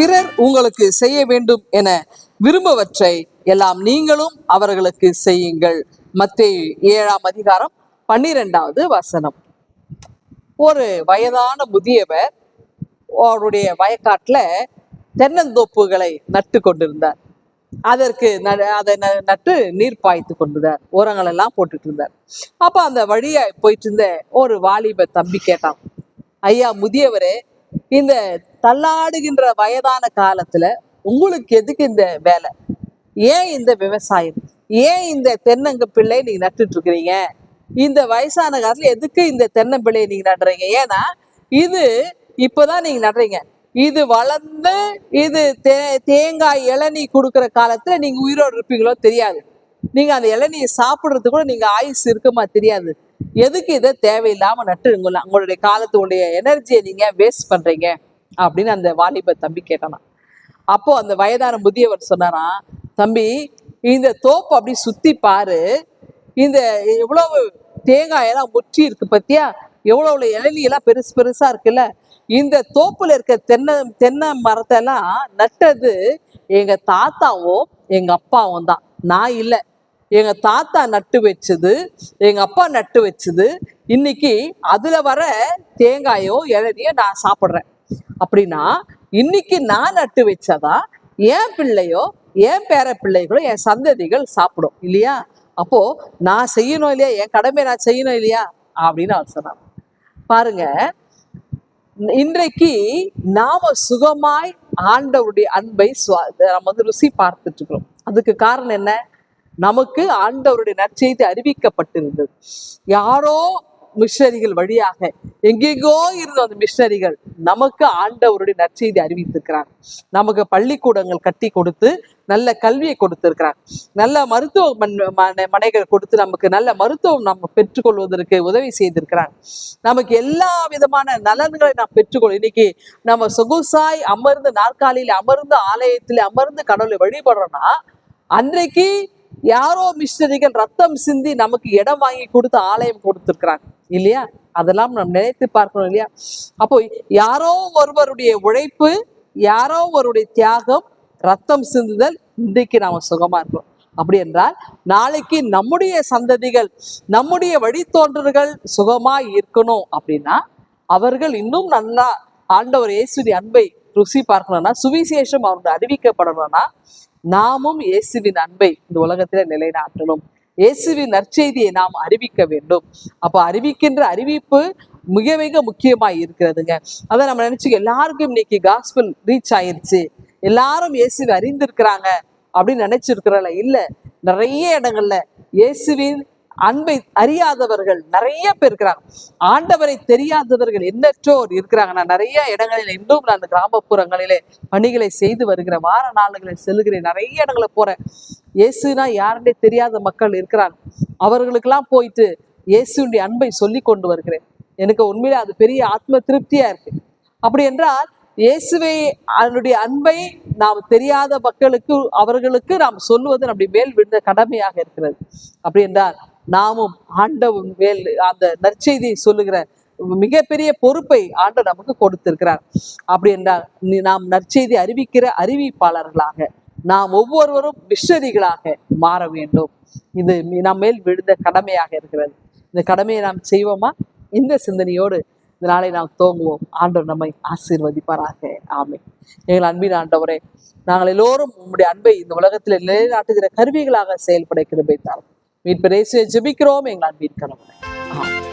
பிறர் உங்களுக்கு செய்ய வேண்டும் என விரும்பவற்றை எல்லாம் நீங்களும் அவர்களுக்கு செய்யுங்கள். மத்திய ஏழாம் அதிகாரம் பன்னிரெண்டாவது வசனம். ஒரு வயதான முதியவர் அவருடைய வயக்காட்டுல தென்னந்தோப்புகளை நட்டு கொண்டிருந்தார். அதற்கு ந- அதை நட்டு நீர் பாய்த்து கொண்டிருந்தார். உரங்கள் எல்லாம் போட்டுட்டு இருந்தார். அப்ப அந்த வழியா போயிட்டு இருந்த ஒரு வாலிப தம்பி கேட்டான் ஐயா முதியவரே இந்த தள்ளாடுகின்ற வயதான காலத்துல உங்களுக்கு எதுக்கு இந்த வேலை? ஏன் இந்த விவசாயம்? ஏன் இந்த தென்னங்க பிள்ளை நீங்க நட்டுட்டு இருக்கிறீங்க? இந்த வயசான காலத்துல எதுக்கு இந்த தென்னம்பிள்ளையை நீங்க நடுறீங்க? ஏன்னா இது இப்பதான் நீங்க நடுறீங்க. இது வளர்ந்து இது தே தேங்காய் இளநீ கொடுக்குற காலத்துல நீங்க உயிரோடு இருப்பீங்களோ தெரியாது. நீங்க அந்த இளநியை சாப்பிட்றது கூட நீங்க ஆயுசு இருக்குமா தெரியாது. எதுக்கு இதை தேவையில்லாம நட்டு உங்கள- உங்களுடைய காலத்துடைய எனர்ஜியை நீங்க வேஸ்ட் பண்றீங்க. அப்படின்னு அந்த வாலிப தம்பி கேட்டானா. அப்போ அந்த வயதான முதியவர் சொன்னாராம் தம்பி இந்த தோப்பு அப்படி சுத்தி பாரு. இந்த எவ்வளவு தேங்காய் எல்லாம் முற்றி இருக்கு பத்தியா? எவ்வளவு இளநீ எல்லாம் பெருசு பெருசா இருக்குல்ல. இந்த தோப்புல இருக்க தென்னை தென்னை மரத்தை எல்லாம் நட்டது எங்க தாத்தாவும் எங்க அப்பாவும் தான். நான் இல்லை. எங்க தாத்தா நட்டு வச்சது எங்க அப்பா நட்டு வச்சது இன்னைக்கு அதுல வர தேங்காயோ இளநியோ நான் சாப்பிட்றேன். அப்படின்னா இன்னைக்கு நான் நட்டு வச்சாதான் என் பிள்ளையோ என் பேர பிள்ளைகளோ என் சந்ததிகள் சாப்பிடும் இல்லையா? அப்போ நான் செய்யணும் இல்லையா? என் கடமை நான் செய்யணும் இல்லையா? அப்படின்னு அவர் சொன்னார் பாருங்க இன்றைக்கு நாம சுகமாய் ஆண்டவருடைய அன்பை நம்ம வந்து ருசி பார்த்துட்டு இருக்கிறோம். அதுக்கு காரணம் என்ன? நமக்கு ஆண்டவருடைய நற்செய்தி அறிவிக்கப்பட்டிருந்தது. யாரோ மிஷனரிகள் வழியாக எங்கெங்கோ இருந்த அந்த மிஷனரிகள் நமக்கு ஆண்டவருடைய நற்செய்தி அறிவித்திருக்கிறார். நமக்கு பள்ளிக்கூடங்கள் கட்டி கொடுத்து நல்ல கல்வியை கொடுத்திருக்கிறார். நல்ல மருத்துவ மனை- மனைகள் கொடுத்து நமக்கு நல்ல மருத்துவம் நம்ம பெற்றுக்கொள்வதற்கு உதவி செய்திருக்கிறார். நமக்கு எல்லா விதமான நலன்களை நாம் பெற்றுக்கொள் இன்னைக்கு நம்ம சொகுசாய் அமர்ந்து நாற்காலியில் அமர்ந்து ஆலயத்தில் அமர்ந்து கடவுளை வழிபடுறோம்னா அன்றைக்கு யாரோ மிஷனரிகள் ரத்தம் சிந்தி நமக்கு இடம் வாங்கி கொடுத்து ஆலயம் கொடுத்திருக்கிறாங்க இல்லையா? அதெல்லாம் நாம் நினைத்து பார்க்கணும் இல்லையா? அப்போ யாரோ ஒருவருடைய உழைப்பு யாரோ ஒருவருடைய தியாகம் ரத்தம் சிந்துதல் இன்றைக்கு நாம சுகமா இருக்கிறோம். அப்படி என்றால் நாளைக்கு நம்முடைய சந்ததிகள் நம்முடைய வழித்தோன்றல்கள் சுகமா இருக்கணும் அப்படின்னா அவர்கள் இன்னும் நல்லா ஆண்டவர் இயேசுவின் அன்பை ருசி பார்க்கணும்னா சுவிசேஷம் அவர்கள் அறிவிக்கப்படணும்னா நாமும் இயேசுவின் அன்பை இந்த உலகத்துல நிலைநாட்டணும். இயேசுவின் நற்செய்தியை நாம் அறிவிக்க வேண்டும். அப்போ அறிவிக்கின்ற அறிவிப்பு மிக மிக முக்கியமாக இருக்கிறதுங்க. அதை நம்ம நினச்சி எல்லாருக்கும் இன்னைக்கு காஸ்பிள் ரீச் ஆயிருச்சு. எல்லாரும் இயேசுவை அறிந்திருக்கிறாங்க அப்படின்னு நினைச்சிருக்கிறல இல்லை நிறைய இடங்கள்ல இயேசுவின் அன்பை அறியாதவர்கள் நிறைய பேர் இருக்கிறாங்க. ஆண்டவரை தெரியாதவர்கள் எண்ணற்றோர் இருக்கிறாங்க நான் நிறைய இடங்களில் இன்னும் நான் கிராமப்புறங்களிலே பணிகளை செய்து வருகிறேன் வார நாளுகளில் செல்கிறேன் நிறைய இடங்களை போறேன். இயேசுனா யாருன்னே தெரியாத மக்கள் இருக்கிறாங்க. அவர்களுக்கெல்லாம் போயிட்டு இயேசுடைய அன்பை சொல்லி கொண்டு வருகிறேன். எனக்கு உண்மையிலே அது பெரிய ஆத்ம திருப்தியா இருக்கு. அப்படி என்றால் இயேசுவை அதனுடைய அன்பை நாம் தெரியாத மக்களுக்கு அவர்களுக்கு நாம் சொல்லுவது நம்முடைய மேல் விழுந்த கடமையாக இருக்கிறது. அப்படி என்றால் நாமும் ஆண்டவன் மேல் அந்த நற்செய்தியை சொல்லுகிற மிகப்பெரிய பொறுப்பை ஆண்டு நமக்கு கொடுத்திருக்கிறார். அப்படி என்றால் நாம் நற்செய்தி அறிவிக்கிற அறிவிப்பாளர்களாக நாம் ஒவ்வொருவரும் மிஷனரிகளாக மாற வேண்டும். இது நம் மேல் விழுந்த கடமையாக இருக்கிறது. இந்த கடமையை நாம் செய்வோமா? இந்த சிந்தனையோடு இந்த நாளை நாம் துவங்குவோம். ஆண்டவர் நம்மை ஆசீர்வதிப்பாராக. ஆமை எங்கள் அன்பின் ஆண்டவரே நாங்கள் எல்லோரும் உங்களுடைய அன்பை இந்த உலகத்தில் நிலைநாட்டுகிற கருவிகளாக செயல்பட கிருபை தாரும் ஜெபிக்கிறோம். எங்கள் அன்பின் கணவரை